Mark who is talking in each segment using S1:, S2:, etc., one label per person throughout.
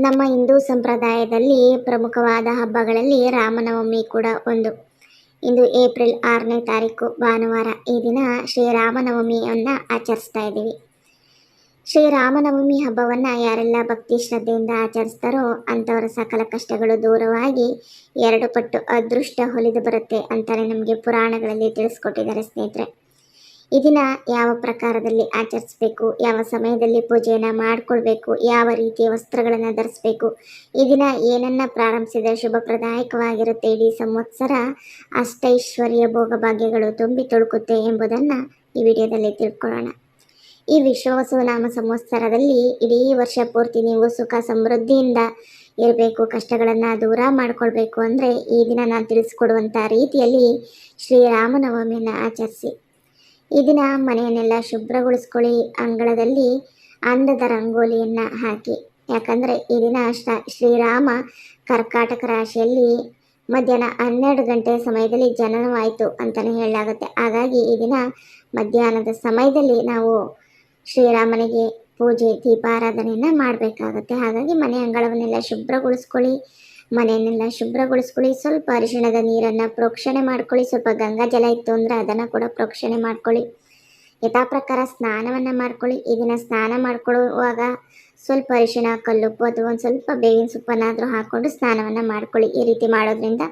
S1: ನಮ್ಮ ಹಿಂದೂ ಸಂಪ್ರದಾಯದಲ್ಲಿ ಪ್ರಮುಖವಾದ ಹಬ್ಬಗಳಲ್ಲಿ ರಾಮನವಮಿ ಕೂಡ ಒಂದು. ಇಂದು ಏಪ್ರಿಲ್ ಆರನೇ ತಾರೀಕು, ಭಾನುವಾರ ಈ ದಿನ ಶ್ರೀರಾಮನವಮಿಯನ್ನು ಆಚರಿಸ್ತಾ ಇದ್ದೀವಿ. ಶ್ರೀರಾಮನವಮಿ ಹಬ್ಬವನ್ನು ಯಾರೆಲ್ಲ ಭಕ್ತಿ ಶ್ರದ್ಧೆಯಿಂದ ಆಚರಿಸ್ತಾರೋ ಅಂಥವರ ಸಕಲ ಕಷ್ಟಗಳು ದೂರವಾಗಿ ಎರಡು ಪಟ್ಟು ಅದೃಷ್ಟ ಹೊಲಿದು ಬರುತ್ತೆ ಅಂತಲೇ ನಮಗೆ ಪುರಾಣಗಳಲ್ಲಿ ತಿಳಿಸ್ಕೊಟ್ಟಿದ್ದಾರೆ ಸ್ನೇಹಿತರೆ. ಈ ದಿನ ಯಾವ ಪ್ರಕಾರದಲ್ಲಿ ಆಚರಿಸಬೇಕು, ಯಾವ ಸಮಯದಲ್ಲಿ ಪೂಜೆಯನ್ನು ಮಾಡಿಕೊಳ್ಬೇಕು, ಯಾವ ರೀತಿಯ ವಸ್ತ್ರಗಳನ್ನು ಧರಿಸಬೇಕು, ಈ ದಿನ ಏನನ್ನ ಪ್ರಾರಂಭಿಸಿದ ಶುಭಪ್ರದಾಯಕವಾಗಿರುತ್ತೆ ಇಡೀ ಸಂವತ್ಸರ, ಅಷ್ಟೈಶ್ವರ್ಯ ಭೋಗಭಾಗ್ಯಗಳು ತುಂಬಿ ತುಳುಕುತ್ತೆ ಎಂಬುದನ್ನು ಈ ವಿಡಿಯೋದಲ್ಲಿ ತಿಳ್ಕೊಳ್ಳೋಣ. ಈ ವಿಶ್ವವಸುನಾಮ ಸಂವತ್ಸರದಲ್ಲಿ ಇಡೀ ವರ್ಷ ಪೂರ್ತಿ ನೀವು ಸುಖ ಸಮೃದ್ಧಿಯಿಂದ ಇರಬೇಕು, ಕಷ್ಟಗಳನ್ನು ದೂರ ಮಾಡಿಕೊಳ್ಬೇಕು ಅಂದರೆ ಈ ದಿನ ನಾನು ತಿಳಿಸ್ಕೊಡುವಂಥ ರೀತಿಯಲ್ಲಿ ಶ್ರೀರಾಮನವಮಿಯನ್ನು ಆಚರಿಸಿ. ಈ ದಿನ ಮನೆಯನ್ನೆಲ್ಲ ಶುಭ್ರಗೊಳಿಸ್ಕೊಳ್ಳಿ ಅಂಗಳದಲ್ಲಿ ಅಂದದ ರಂಗೋಲಿಯನ್ನು ಹಾಕಿ. ಯಾಕಂದರೆ ಈ ದಿನ ಶ್ರ, ಶ್ರೀರಾಮ ಕರ್ಕಾಟಕ ರಾಶಿಯಲ್ಲಿ ಮಧ್ಯಾಹ್ನ ಹನ್ನೆರಡು ಗಂಟೆ ಸಮಯದಲ್ಲಿ ಜನನವಾಯಿತು ಅಂತಲೇ ಹೇಳಲಾಗುತ್ತೆ. ಹಾಗಾಗಿ ಈ ದಿನ ಮಧ್ಯಾಹ್ನದ ಸಮಯದಲ್ಲಿ ನಾವು ಶ್ರೀರಾಮನಿಗೆ ಪೂಜೆ, ದೀಪಾರಾಧನೆಯನ್ನು ಮಾಡಬೇಕಾಗುತ್ತೆ. ಹಾಗಾಗಿ ಮನೆ ಅಂಗಳವನ್ನೆಲ್ಲ ಶುಭ್ರಗೊಳಿಸ್ಕೊಳ್ಳಿ. ಮನೆಯನ್ನೆಲ್ಲ ಶುಭ್ರಗೊಳಿಸ್ಕೊಳ್ಳಿ. ಸ್ವಲ್ಪ ಅರಿಶಿಣದ ನೀರನ್ನು ಪ್ರೋಕ್ಷಣೆ ಮಾಡ್ಕೊಳ್ಳಿ. ಸ್ವಲ್ಪ ಗಂಗಾ ಜಲ ಇತ್ತು ಅಂದರೆ ಅದನ್ನು ಕೂಡ ಪ್ರೋಕ್ಷಣೆ ಮಾಡ್ಕೊಳ್ಳಿ. ಯಥಾ ಪ್ರಕಾರ ಸ್ನಾನವನ್ನು ಮಾಡ್ಕೊಳ್ಳಿ. ಈ ದಿನ ಸ್ನಾನ ಮಾಡ್ಕೊಳ್ಳುವಾಗ ಸ್ವಲ್ಪ ಅರಿಶಿಣ, ಕಲ್ಲುಪ್ಪು ಅಥವಾ ಒಂದು ಸ್ವಲ್ಪ ಬೇವಿನ ಸೊಪ್ಪನ್ನಾದರೂ ಹಾಕ್ಕೊಂಡು ಸ್ನಾನವನ್ನು ಮಾಡ್ಕೊಳ್ಳಿ. ಈ ರೀತಿ ಮಾಡೋದ್ರಿಂದ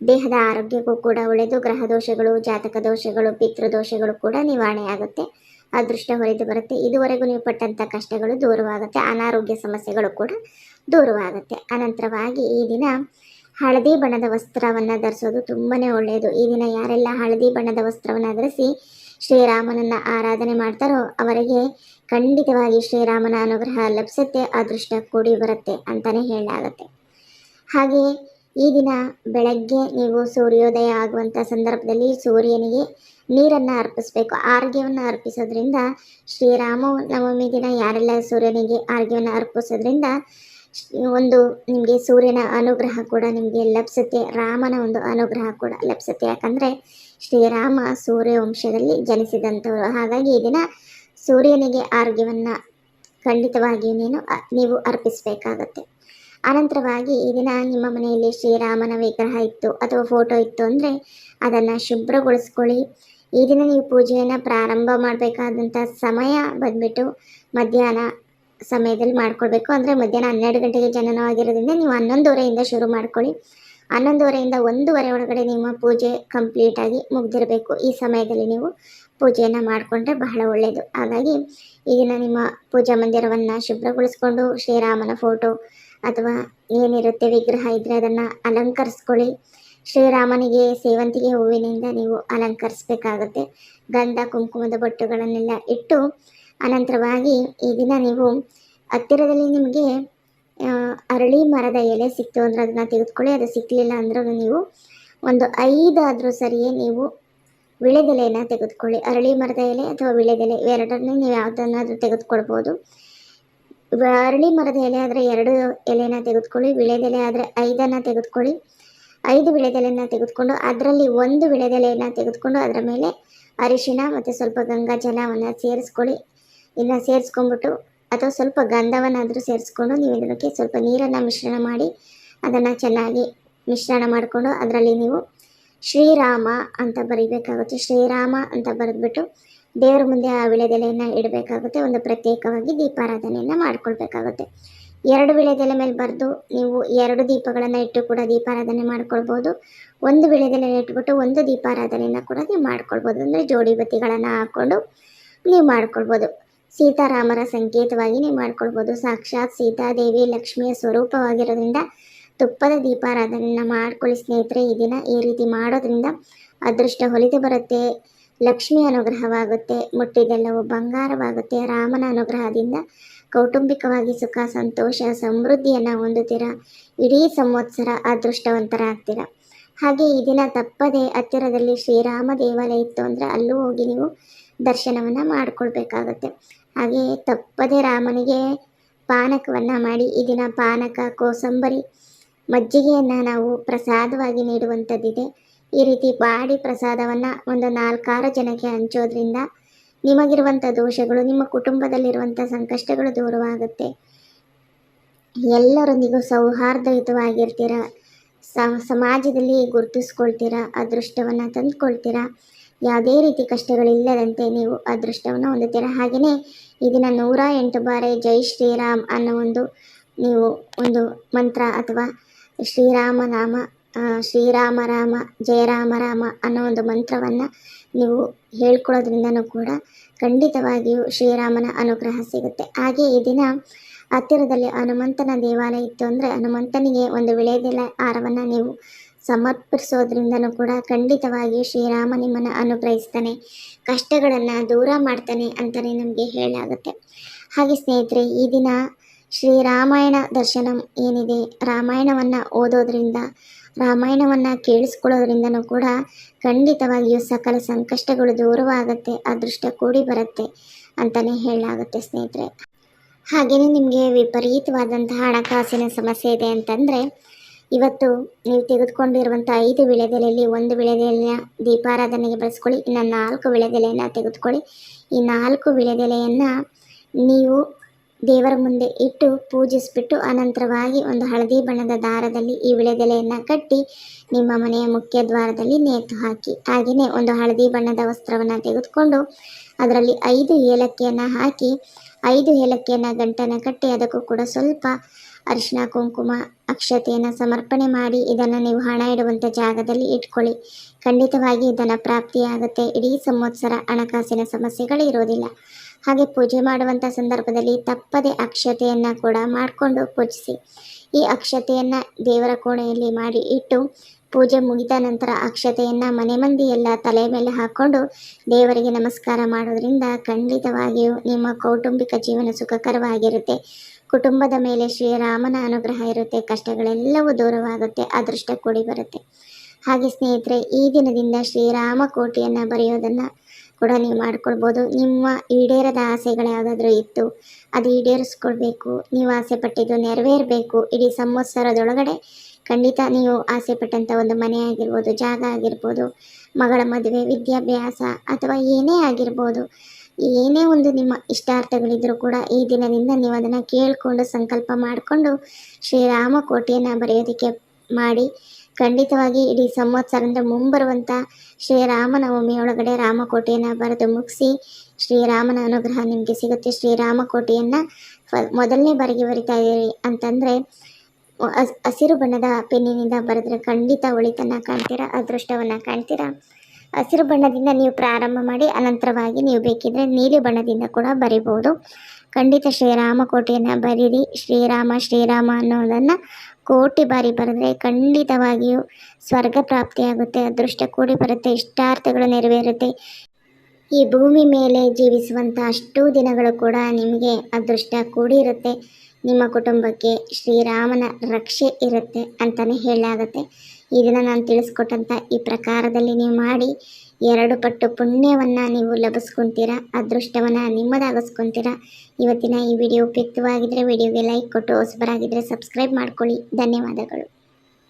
S1: ದೇಹದ ಆರೋಗ್ಯಕ್ಕೂ ಕೂಡ ಒಳ್ಳೆಯದು ಗ್ರಹ ದೋಷಗಳು, ಜಾತಕ ದೋಷಗಳು ಪಿತೃದೋಷಗಳು ಕೂಡ ನಿವಾರಣೆ ಆಗುತ್ತೆ. ಅದೃಷ್ಟ ಹೊರಿದು ಬರುತ್ತೆ. ಇದುವರೆಗೂ ನೀವು ಪಟ್ಟಂಥ ಕಷ್ಟಗಳು ದೂರವಾಗುತ್ತೆ. ಅನಾರೋಗ್ಯ ಸಮಸ್ಯೆಗಳು ಕೂಡ ದೂರವಾಗುತ್ತೆ. ಅನಂತರವಾಗಿ ಈ ದಿನ ಹಳದಿ ಬಣ್ಣದ ವಸ್ತ್ರವನ್ನು ಧರಿಸೋದು ತುಂಬಾ ಒಳ್ಳೆಯದು. ಈ ದಿನ ಯಾರೆಲ್ಲ ಹಳದಿ ಬಣ್ಣದ ವಸ್ತ್ರವನ್ನು ಧರಿಸಿ ಶ್ರೀರಾಮನನ್ನು ಆರಾಧನೆ ಮಾಡ್ತಾರೋ ಅವರಿಗೆ ಖಂಡಿತವಾಗಿ ಶ್ರೀರಾಮನ ಅನುಗ್ರಹ ಲಭಿಸುತ್ತೆ, ಅದೃಷ್ಟ ಕೂಡಿ ಬರುತ್ತೆ ಅಂತಲೇ ಹೇಳಲಾಗುತ್ತೆ. ಹಾಗೆಯೇ ಈ ದಿನ ಬೆಳಗ್ಗೆ ನೀವು ಸೂರ್ಯೋದಯ ಆಗುವಂಥ ಸಂದರ್ಭದಲ್ಲಿ ಸೂರ್ಯನಿಗೆ ನೀರನ್ನು ಅರ್ಪಿಸಬೇಕು. ಆರ್ಘ್ಯವನ್ನು ಅರ್ಪಿಸೋದ್ರಿಂದ ಶ್ರೀರಾಮ ನವಮಿ ದಿನ ಯಾರೆಲ್ಲ ಸೂರ್ಯನಿಗೆ ಆರ್ಘ್ಯವನ್ನು ಅರ್ಪಿಸೋದ್ರಿಂದ ಒಂದು ನಿಮಗೆ ಸೂರ್ಯನ ಅನುಗ್ರಹ ಕೂಡ ನಿಮಗೆ ಲಭಿಸುತ್ತೆ. ರಾಮನ ಒಂದು ಅನುಗ್ರಹ ಕೂಡ ಲಭಿಸುತ್ತೆ. ಯಾಕಂದರೆ ಶ್ರೀರಾಮ ಸೂರ್ಯ ವಂಶದಲ್ಲಿ ಜನಿಸಿದಂಥವರು. ಹಾಗಾಗಿ ಈ ದಿನ ಸೂರ್ಯನಿಗೆ ಆರೋಗ್ಯವನ್ನು ಖಂಡಿತವಾಗಿಯೂ ನೀನು ನೀವು ಅರ್ಪಿಸಬೇಕಾಗತ್ತೆ. ಅನಂತರವಾಗಿ ಈ ದಿನ ನಿಮ್ಮ ಮನೆಯಲ್ಲಿ ಶ್ರೀರಾಮನ ವಿಗ್ರಹ ಇತ್ತು ಅಥವಾ ಫೋಟೋ ಇತ್ತು ಅಂದರೆ ಅದನ್ನು ಶುಭ್ರಗೊಳಿಸ್ಕೊಳ್ಳಿ. ಈ ದಿನ ನೀವು ಪೂಜೆಯನ್ನು ಪ್ರಾರಂಭ ಮಾಡಬೇಕಾದಂಥ ಸಮಯ ಬಂದ್ಬಿಟ್ಟು ಮಧ್ಯಾಹ್ನ ಸಮಯದಲ್ಲಿ ಮಾಡ್ಕೊಳ್ಬೇಕು. ಅಂದರೆ ಮಧ್ಯಾಹ್ನ ಹನ್ನೆರಡು ಗಂಟೆಗೆ ಜನನವಾಗಿರೋದ್ರಿಂದ ನೀವು ಹನ್ನೊಂದುವರೆಯಿಂದ ಶುರು ಮಾಡ್ಕೊಳ್ಳಿ. ಹನ್ನೊಂದುವರೆಯಿಂದ ಒಂದೂವರೆ ಒಳಗಡೆ ನಿಮ್ಮ ಪೂಜೆ ಕಂಪ್ಲೀಟಾಗಿ ಮುಗ್ದಿರಬೇಕು. ಈ ಸಮಯದಲ್ಲಿ ನೀವು ಪೂಜೆಯನ್ನು ಮಾಡಿಕೊಂಡ್ರೆ ಬಹಳ ಒಳ್ಳೆಯದು ಹಾಗಾಗಿ ಈಗಿನ ನಿಮ್ಮ ಪೂಜಾ ಮಂದಿರವನ್ನು ಶುಭ್ರಗೊಳಿಸ್ಕೊಂಡು ಶ್ರೀರಾಮನ ಫೋಟೋ ಅಥವಾ ಏನಿರುತ್ತೆ ವಿಗ್ರಹ ಇದ್ದರೆ ಅದನ್ನು ಅಲಂಕರಿಸ್ಕೊಳ್ಳಿ. ಶ್ರೀರಾಮನಿಗೆ ಸೇವಂತಿಗೆ ಹೂವಿನಿಂದ ನೀವು ಅಲಂಕರಿಸಬೇಕಾಗುತ್ತೆ. ಗಂಧ, ಕುಂಕುಮದ ಬೊಟ್ಟುಗಳನ್ನೆಲ್ಲ ಇಟ್ಟು ಅನಂತರವಾಗಿ ಈ ದಿನ ನೀವು ಹತ್ತಿರದಲ್ಲಿ ನಿಮಗೆ ಅರಳಿ ಮರದ ಎಲೆ ಸಿಕ್ತು ಅಂದರೆ ಅದನ್ನು ತೆಗೆದುಕೊಳ್ಳಿ. ಅದು ಸಿಕ್ಕಲಿಲ್ಲ ಅಂದ್ರೂ ನೀವು ಒಂದು ಐದಾದರೂ ಸರಿಯೇ ನೀವು ವಿಳೆದೆಲೆಯನ್ನು ತೆಗೆದುಕೊಳ್ಳಿ. ಅರಳಿ ಮರದ ಎಲೆ ಅಥವಾ ವಿಳೆದೆಲೆ ಇವೆರಡನ್ನೇ ನೀವು ಯಾವುದನ್ನಾದರೂ ತೆಗೆದುಕೊಳ್ಬೋದು. ಅರಳಿ ಮರದ ಎಲೆ ಆದರೆ ಎರಡು ಎಲೆನ ತೆಗೆದುಕೊಳ್ಳಿ, ವಿಳೆದೆಲೆ ಆದರೆ ಐದನ್ನು ತೆಗೆದುಕೊಳ್ಳಿ. ಐದು ವಿಳೆದೆಲೆಯನ್ನು ತೆಗೆದುಕೊಂಡು ಅದರಲ್ಲಿ ಒಂದು ವಿಳೆದೆಲೆಯನ್ನು ತೆಗೆದುಕೊಂಡು ಅದರ ಮೇಲೆ ಅರಿಶಿಣ ಮತ್ತು ಸ್ವಲ್ಪ ಗಂಗಾ ಜಲವನ್ನು ಸೇರಿಸ್ಕೊಳ್ಳಿ. ಇಲ್ಲ ಸೇರಿಸ್ಕೊಂಡ್ಬಿಟ್ಟು ಅಥವಾ ಸ್ವಲ್ಪ ಗಂಧವನ್ನಾದರೂ ಸೇರಿಸ್ಕೊಂಡು ನೀವು ಇದಕ್ಕೆ ಸ್ವಲ್ಪ ನೀರನ್ನು ಮಿಶ್ರಣ ಮಾಡಿ ಅದನ್ನು ಚೆನ್ನಾಗಿ ಮಿಶ್ರಣ ಮಾಡಿಕೊಂಡು ಅದರಲ್ಲಿ ನೀವು ಶ್ರೀರಾಮ ಅಂತ ಬರೀಬೇಕಾಗುತ್ತೆ. ಶ್ರೀರಾಮ ಅಂತ ಬರೆದ್ಬಿಟ್ಟು ದೇವರ ಮುಂದೆ ಆ ವಿಳೆದೆಲೆಯನ್ನು ಇಡಬೇಕಾಗುತ್ತೆ. ಒಂದು ಪ್ರತ್ಯೇಕವಾಗಿ ದೀಪಾರಾಧನೆಯನ್ನು ಮಾಡ್ಕೊಳ್ಬೇಕಾಗುತ್ತೆ. ಎರಡು ವಿಳೆದೆಲೆ ಮೇಲೆ ಬರೆದು ನೀವು ಎರಡು ದೀಪಗಳನ್ನು ಇಟ್ಟು ಕೂಡ ದೀಪಾರಾಧನೆ ಮಾಡ್ಕೊಳ್ಬೋದು. ಒಂದು ವಿಳೆದೆಲೆ ಇಟ್ಬಿಟ್ಟು ಒಂದು ದೀಪಾರಾಧನೆಯನ್ನು ಕೂಡ ನೀವು ಮಾಡ್ಕೊಳ್ಬೋದು. ಅಂದರೆ ಜೋಡಿ ಬತ್ತಿಗಳನ್ನು ಹಾಕ್ಕೊಂಡು ನೀವು ಮಾಡ್ಕೊಳ್ಬೋದು. ಸೀತಾರಾಮರ ಸಂಕೇತವಾಗಿ ನೀವು ಮಾಡ್ಕೊಳ್ಬೋದು. ಸಾಕ್ಷಾತ್ ಸೀತಾದೇವಿ ಲಕ್ಷ್ಮಿಯ ಸ್ವರೂಪವಾಗಿರೋದ್ರಿಂದ ತುಪ್ಪದ ದೀಪಾರಾಧನೆಯನ್ನು ಮಾಡ್ಕೊಳ್ಳಿ ಸ್ನೇಹಿತರೆ. ಈ ದಿನ ಈ ರೀತಿ ಮಾಡೋದ್ರಿಂದ ಅದೃಷ್ಟ ಹೊಲಿದು ಬರುತ್ತೆ. ಲಕ್ಷ್ಮಿ ಅನುಗ್ರಹವಾಗುತ್ತೆ. ಮುಟ್ಟಿದೆಲ್ಲವೂ ಬಂಗಾರವಾಗುತ್ತೆ. ರಾಮನ ಅನುಗ್ರಹದಿಂದ ಕೌಟುಂಬಿಕವಾಗಿ ಸುಖ, ಸಂತೋಷ, ಸಮೃದ್ಧಿಯನ್ನು ಹೊಂದುತ್ತೀರ? ಇಡೀ ಸಂವತ್ಸರ ಅದೃಷ್ಟವಂತರಾಗ್ತೀರ? ಹಾಗೆ ಈ ದಿನ ತಪ್ಪದೆ ಹತ್ತಿರದಲ್ಲಿ ಶ್ರೀರಾಮ ದೇವಾಲಯ ಇತ್ತು ಅಂದರೆ ಅಲ್ಲೂ ಹೋಗಿ ನೀವು ದರ್ಶನವನ್ನು ಮಾಡಿಕೊಳ್ಬೇಕಾಗತ್ತೆ. ಹಾಗೆ ತಪ್ಪದೆ ರಾಮನಿಗೆ ಪಾನಕವನ್ನು ಮಾಡಿ, ಈ ದಿನ ಪಾನಕ, ಕೋಸಂಬರಿ, ಮಜ್ಜಿಗೆಯನ್ನು ನಾವು ಪ್ರಸಾದವಾಗಿ ನೀಡುವಂಥದ್ದಿದೆ. ಈ ರೀತಿ ಬಾಡಿ ಪ್ರಸಾದವನ್ನು ಒಂದು ನಾಲ್ಕಾರು ಜನಕ್ಕೆ ಹಂಚೋದ್ರಿಂದ ನಿಮಗಿರುವಂಥ ದೋಷಗಳು, ನಿಮ್ಮ ಕುಟುಂಬದಲ್ಲಿರುವಂಥ ಸಂಕಷ್ಟಗಳು ದೂರವಾಗುತ್ತೆ. ಎಲ್ಲರೊಂದಿಗೂ ಸೌಹಾರ್ದಯುತವಾಗಿರ್ತೀರ ಸಮಾಜದಲ್ಲಿ ಗುರುತಿಸ್ಕೊಳ್ತೀರ, ಅದೃಷ್ಟವನ್ನು ತಂದುಕೊಳ್ತೀರ, ಯಾವುದೇ ರೀತಿ ಕಷ್ಟಗಳಿಲ್ಲದಂತೆ ನೀವು ಅದೃಷ್ಟವನ್ನು ಹೊಂದುತ್ತೀರ. ಹಾಗೆಯೇ ಇದನ್ನ ದಿನ ನೂರ ಎಂಟು ಬಾರಿ ಜೈ ಶ್ರೀರಾಮ್ ಅನ್ನೋ ಒಂದು, ನೀವು ಒಂದು ಮಂತ್ರ ಅಥವಾ ಶ್ರೀರಾಮ ನಾಮ ಶ್ರೀರಾಮ ರಾಮ, ಜಯ ರಾಮ ರಾಮ ಅನ್ನೋ ಒಂದು ಮಂತ್ರವನ್ನು ನೀವು ಹೇಳ್ಕೊಳ್ಳೋದ್ರಿಂದನೂ ಕೂಡ ಖಂಡಿತವಾಗಿಯೂ ಶ್ರೀರಾಮನ ಅನುಗ್ರಹ ಸಿಗುತ್ತೆ. ಹಾಗೆ ಈ ದಿನ ಹತ್ತಿರದಲ್ಲಿ ಹನುಮಂತನ ದೇವಾಲಯ ಇತ್ತು ಅಂದರೆ ಹನುಮಂತನಿಗೆ ಒಂದು ವಿಳೆದೆಲೆ ಹಾರವನ್ನು ನೀವು ಸಮರ್ಪಿಸೋದ್ರಿಂದನೂ ಕೂಡ ಖಂಡಿತವಾಗಿಯೂ ಶ್ರೀರಾಮ ನಿಮ್ಮನ್ನು ಅನುಗ್ರಹಿಸ್ತಾನೆ, ಕಷ್ಟಗಳನ್ನು ದೂರ ಮಾಡ್ತಾನೆ ಅಂತಲೇ ನಮಗೆ ಹೇಳಲಾಗುತ್ತೆ. ಹಾಗೆ ಸ್ನೇಹಿತರೆ, ಈ ದಿನ ಶ್ರೀರಾಮಾಯಣ ದರ್ಶನಂ ಏನಿದೆ? ರಾಮಾಯಣವನ್ನು ಓದೋದ್ರಿಂದ ರಾಮಾಯಣವನ್ನು ಕೇಳಿಸ್ಕೊಳ್ಳೋದ್ರಿಂದನೂ ಕೂಡ ಖಂಡಿತವಾಗಿಯೂ ಸಕಲ ಸಂಕಷ್ಟಗಳು ದೂರವಾಗುತ್ತೆ, ಅದೃಷ್ಟ ಕೂಡಿ ಬರುತ್ತೆ ಅಂತಲೇ ಹೇಳಲಾಗುತ್ತೆ ಸ್ನೇಹಿತರೆ. ಹಾಗೆಯೇ ನಿಮಗೆ ವಿಪರೀತವಾದಂತಹ ಹಣಕಾಸಿನ ಸಮಸ್ಯೆ ಇದೆ ಅಂತಂದರೆ, ಇವತ್ತು ನೀವು ತೆಗೆದುಕೊಂಡಿರುವಂಥ ಐದು ವಿಳೆದೆಲೆಯಲ್ಲಿ ಒಂದು ವಿಳೆದೆಲೆಯ ದೀಪಾರಾಧನೆಗೆ ಬಳಸ್ಕೊಳ್ಳಿ, ಇನ್ನು ನಾಲ್ಕು ವಿಳೆದೆಲೆಯನ್ನು ತೆಗೆದುಕೊಳ್ಳಿ. ಈ ನಾಲ್ಕು ವಿಳೆದೆಲೆಯನ್ನು ನೀವು ದೇವರ ಮುಂದೆ ಇಟ್ಟು ಪೂಜಿಸಿಬಿಟ್ಟು ಅನಂತರವಾಗಿ ಒಂದು ಹಳದಿ ಬಣ್ಣದ ದಾರದಲ್ಲಿ ಈ ವಿಳೆದೆಲೆಯನ್ನು ಕಟ್ಟಿ ನಿಮ್ಮ ಮನೆಯ ಮುಖ್ಯ ದ್ವಾರದಲ್ಲಿ ನೇತು ಹಾಕಿ. ಹಾಗೆಯೇ ಒಂದು ಹಳದಿ ಬಣ್ಣದ ವಸ್ತ್ರವನ್ನು ತೆಗೆದುಕೊಂಡು ಅದರಲ್ಲಿ ಐದು ಏಲಕ್ಕಿಯನ್ನು ಹಾಕಿ, ಐದು ಏಲಕ್ಕಿಯನ್ನು ಗಂಟನ್ನು ಕಟ್ಟಿ ಅದಕ್ಕೂ ಕೂಡ ಸ್ವಲ್ಪ ಅರಿಶಿನ, ಕುಂಕುಮ, ಅಕ್ಷತೆಯನ್ನು ಸಮರ್ಪಣೆ ಮಾಡಿ ಇದನ್ನು ನೀವು ಹಣ ಇಡುವಂಥ ಜಾಗದಲ್ಲಿ ಇಟ್ಕೊಳ್ಳಿ. ಖಂಡಿತವಾಗಿ ಇದನ್ನು ಪ್ರಾಪ್ತಿಯಾಗುತ್ತೆ. ಇಡೀ ಸಂವತ್ಸರ ಹಣಕಾಸಿನ ಸಮಸ್ಯೆಗಳು ಇರೋದಿಲ್ಲ ಹಾಗೆ ಪೂಜೆ ಮಾಡುವಂಥ ಸಂದರ್ಭದಲ್ಲಿ ತಪ್ಪದೆ ಅಕ್ಷತೆಯನ್ನು ಕೂಡ ಮಾಡಿಕೊಂಡು ಪೂಜಿಸಿ. ಈ ಅಕ್ಷತೆಯನ್ನು ದೇವರ ಕೋಣೆಯಲ್ಲಿ ಮಾಡಿ ಇಟ್ಟು ಪೂಜೆ ಮುಗಿದ ನಂತರ ಅಕ್ಷತೆಯನ್ನು ಮನೆ ಎಲ್ಲ ತಲೆ ಮೇಲೆ ಹಾಕ್ಕೊಂಡು ದೇವರಿಗೆ ನಮಸ್ಕಾರ ಮಾಡೋದ್ರಿಂದ ಖಂಡಿತವಾಗಿಯೂ ನಿಮ್ಮ ಕೌಟುಂಬಿಕ ಜೀವನ ಸುಖಕರವಾಗಿರುತ್ತೆ. ಕುಟುಂಬದ ಮೇಲೆ ಶ್ರೀರಾಮನ ಅನುಗ್ರಹ ಇರುತ್ತೆ, ಕಷ್ಟಗಳೆಲ್ಲವೂ ದೂರವಾಗುತ್ತೆ, ಅದೃಷ್ಟ ಕೂಡಿ ಬರುತ್ತೆ. ಹಾಗೆ ಸ್ನೇಹಿತರೆ, ಈ ದಿನದಿಂದ ಶ್ರೀರಾಮ ಕೋಟಿಯನ್ನು ಬರೆಯೋದನ್ನು ಕೂಡ ನೀವು ಮಾಡ್ಕೊಳ್ಬೋದು. ನಿಮ್ಮ ಈಡೇರದ ಆಸೆಗಳು ಯಾವುದಾದ್ರೂ ಇತ್ತು, ಅದು ಈಡೇರಿಸ್ಕೊಳ್ಬೇಕು. ನೀವು ಆಸೆ ಪಟ್ಟಿದ್ದು ನೆರವೇರಬೇಕು. ಇಡೀ ಸಂವತ್ಸರದೊಳಗಡೆ ಖಂಡಿತ ನೀವು ಆಸೆ ಪಟ್ಟಂಥ ಒಂದು ಮನೆ ಆಗಿರ್ಬೋದು, ಜಾಗ ಆಗಿರ್ಬೋದು, ಮಗಳ ಮದುವೆ, ವಿದ್ಯಾಭ್ಯಾಸ ಅಥವಾ ಏನೇ ಆಗಿರ್ಬೋದು, ಏನೇ ಒಂದು ನಿಮ್ಮ ಇಷ್ಟಾರ್ಥಗಳಿದ್ದರೂ ಕೂಡ ಈ ದಿನದಿಂದ ನೀವು ಅದನ್ನು ಕೇಳಿಕೊಂಡು ಸಂಕಲ್ಪ ಮಾಡಿಕೊಂಡು ಶ್ರೀರಾಮ ಕೋಟೆಯನ್ನು ಬರೆಯೋದಕ್ಕೆ ಮಾಡಿ. ಖಂಡಿತವಾಗಿ ಇಡೀ ಸಂವತ್ಸರದಿಂದ ಮುಂಬರುವಂಥ ಶ್ರೀರಾಮನವಮಿಯೊಳಗಡೆ ರಾಮಕೋಟೆಯನ್ನು ಬರೆದು ಮುಗಿಸಿ, ಶ್ರೀರಾಮನ ಅನುಗ್ರಹ ನಿಮಗೆ ಸಿಗುತ್ತೆ. ಶ್ರೀರಾಮಕೋಟೆಯನ್ನು ಫ, ಮೊದಲನೇ ಬಾರಿಗೆ ಬರಿತಾ ಇದ್ದೀರಿ ಅಂತಂದರೆ ಹಸಿರು ಬಣ್ಣದ ಪೆನ್ನಿನಿಂದ ಬರೆದ್ರೆ ಖಂಡಿತ ಒಳಿತನ್ನು ಕಾಣ್ತೀರಾ, ಅದೃಷ್ಟವನ್ನು ಕಾಣ್ತೀರಾ? ಹಸಿರು ಬಣ್ಣದಿಂದ ನೀವು ಪ್ರಾರಂಭ ಮಾಡಿ ಅನಂತರವಾಗಿ ನೀವು ಬೇಕಿದ್ರೆ ನೀಲಿ ಬಣ್ಣದಿಂದ ಕೂಡ ಬರಿಬೋದು. ಖಂಡಿತ ಶ್ರೀರಾಮ ಕೋಟೆಯನ್ನು ಬರೀರಿ. ಶ್ರೀರಾಮ ಶ್ರೀರಾಮ ಅನ್ನೋದನ್ನು ಕೋಟಿ ಬಾರಿ ಬರೆದ್ರೆ ಖಂಡಿತವಾಗಿಯೂ ಸ್ವರ್ಗ ಪ್ರಾಪ್ತಿಯಾಗುತ್ತೆ, ಅದೃಷ್ಟ ಕೂಡಿ ಬರುತ್ತೆ, ಇಷ್ಟಾರ್ಥಗಳು ನೆರವೇರುತ್ತೆ. ಈ ಭೂಮಿ ಮೇಲೆ ಜೀವಿಸುವಂಥ ಅಷ್ಟೂ ದಿನಗಳು ಕೂಡ ನಿಮಗೆ ಅದೃಷ್ಟ ಕೂಡಿರುತ್ತೆ ನಿಮ್ಮ ಕುಟುಂಬಕ್ಕೆ ಶ್ರೀರಾಮನ ರಕ್ಷೆ ಇರುತ್ತೆ ಅಂತಲೇ ಹೇಳಲಾಗುತ್ತೆ. ಇದನ್ನು ನಾನು ತಿಳಿಸ್ಕೊಟ್ಟಂಥ ಈ ಪ್ರಕಾರದಲ್ಲಿ ನೀವು ಮಾಡಿ ಎರಡು ಪಟ್ಟು ಪುಣ್ಯವನ್ನು ನೀವು ಲಭಿಸ್ಕೊಂತೀರಾ, ಅದೃಷ್ಟವನ್ನು ನಿಮ್ಮದಾಗಿಸ್ಕೊತೀರಾ? ಇವತ್ತಿನ ಈ ವಿಡಿಯೋ ಉಪಯುಕ್ತವಾಗಿದ್ದರೆ ವಿಡಿಯೋಗೆ ಲೈಕ್ ಕೊಟ್ಟು ಹೊಸಬರಾಗಿದ್ದರೆ ಸಬ್ಸ್ಕ್ರೈಬ್ ಮಾಡ್ಕೊಳ್ಳಿ. ಧನ್ಯವಾದಗಳು.